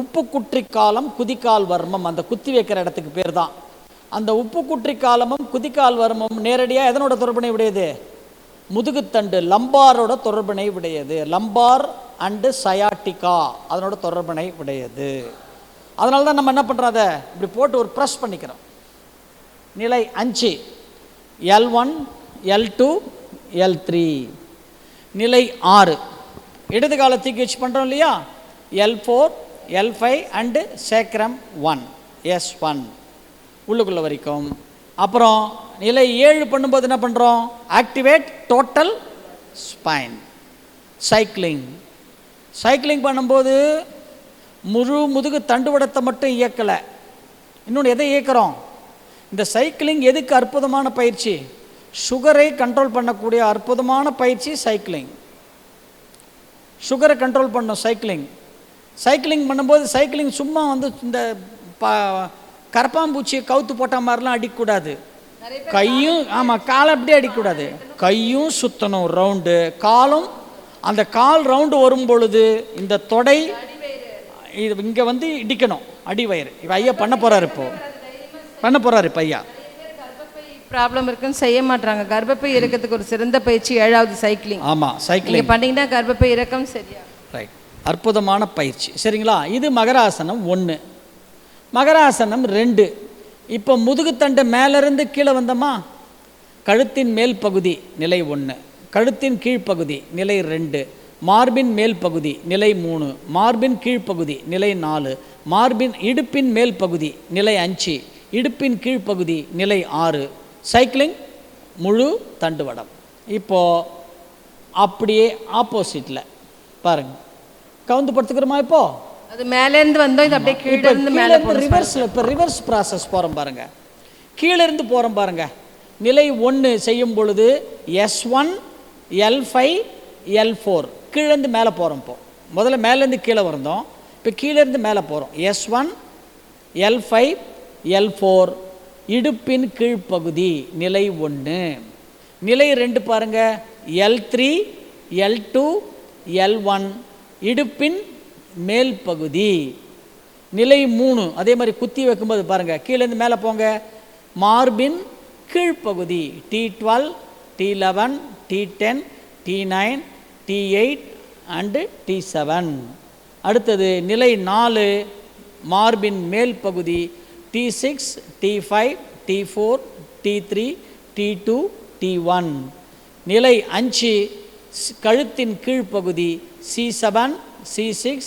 உப்பு குற்றி காலம் குதிக்கால் வர்மம். அந்த குத்தி வைக்கிற இடத்துக்கு பேர் தான் அந்த உப்பு குற்றி காலமும் குதிக்கால் வர்மம் நேரடியாக எதனோட தொடர்பினை உடையது? முதுகுத்தண்டு லம்பாரோட தொடர்பினை உடையது. லம்பார் அண்டு சயாட்டிகா அதனோட தொடர்பினை உடையது. அதனால தான் நம்ம என்ன பண்ணுறோம் அதை? இப்படி போட்டு ஒரு ப்ரெஸ் பண்ணிக்கிறோம். நிலை அஞ்சு. L one L two L three நிலை ஆறு. இடது காலை வச்சு பண்ணுறோம் இல்லையா? L four L five and sacrum one S one உள்ளுக்குள்ளே வரைக்கும். அப்புறம் நிலை ஏழு பண்ணும்போது என்ன பண்ணுறோம் activate total spine cycling cycling பண்ணும்போது முழு முதுகு தண்டுவடத்தை மட்டும் இயக்கலை. இன்னொன்று எதை இயக்கிறோம்? இந்த சைக்கிளிங் எதுக்கு அற்புதமான பயிற்சி? சுகரை கண்ட்ரோல் பண்ணக்கூடிய அற்புதமான பயிற்சி சைக்கிளிங் சுகரை கண்ட்ரோல் பண்ணும் சைக்கிளிங் சைக்கிளிங் பண்ணும்போது சைக்கிளிங் சும்மா வந்து இந்த ப கரப்பாம்பூச்சியை கவுத்து போட்ட மாதிரிலாம் அடிக்கக்கூடாது. கையும் ஆமாம் காலை அப்படியே அடிக்கக்கூடாது. கையும் சுற்றணும் ரவுண்டு. காலும் அந்த கால் ரவுண்டு வரும் பொழுது இந்த தொடை இது இங்கே வந்து இடிக்கணும் அடிவயிறு. இப்போ ஐயா பண்ண போகிறாரு இப்போ. பண்ண போகிறாரு இப்போ ஐயா. ப்ராப்ளம் இருக்குன்னு செய்ய மாட்டாங்க கர்ப்பப்பை இறக்கத்துக்கு ஒரு சிறந்த பயிற்சி ஏழாவது சைக்கிளிங். ஆமாம் சைக்கிளிங். பண்ணீங்கன்னா கர்ப்பப்பை இறக்கம் சரியா அற்புதமான பயிற்சி. சரிங்களா? இது மகராசனம் ஒன்று மகராசனம் ரெண்டு. இப்போ முதுகுத்தண்டு மேலேருந்து கீழே வந்தோமா? கழுத்தின் மேல் பகுதி நிலை ஒன்று கழுத்தின் கீழ்ப்பகுதி நிலை ரெண்டு. மார்பின் மேல் பகுதி நிலை மூணு. மார்பின் கீழ்ப்பகுதி நிலை நாலு. மார்பின் இடுப்பின் மேல் பகுதி நிலை அஞ்சு. இடுப்பின் கீழ்ப்பகுதி நிலை ஆறு. சைக்கிளிங் முழு தண்டுவடம். இப்போது அப்படியே ஆப்போசிட்டில் பாருங்கள் கவுந்து படுத்துக்கிறோமா இப்போ அது மேல இருந்து வந்தோம் இது அப்படியே கீழே இருந்து மேல ரிவர்ஸில் இப்போ ரிவர்ஸ் ப்ராசஸ் போகிறோம் பாருங்க. கீழே இருந்து போகிறோம் பாருங்க. நிலை ஒன்று செய்யும் பொழுது S one L five L four கீழேருந்து மேலே போகிறோம் இப்போ. முதல்ல மேலேருந்து கீழே வந்தோம். இப்போ கீழேருந்து மேலே போகிறோம் S one L five L four இடுப்பின் கீழ்ப்பகுதி நிலை ஒன்று நிலை ரெண்டு பாருங்க. L three L two L one இடுப்பின் மேல் பகுதி. நிலை மூணு. அதே மாதிரி குத்தி வைக்கும்போது பாருங்கள் கீழேருந்து மேலே போங்க. மார்பின் கீழ்ப்பகுதி T twelve T eleven T ten T nine T eight and T seven அடுத்தது நிலை நாலு. மார்பின் மேல் பகுதி. T six T five T four T three T two T one நிலை அஞ்சு. கழுத்தின் கீழ்ப்பகுதி சி செவன் சி சிக்ஸ்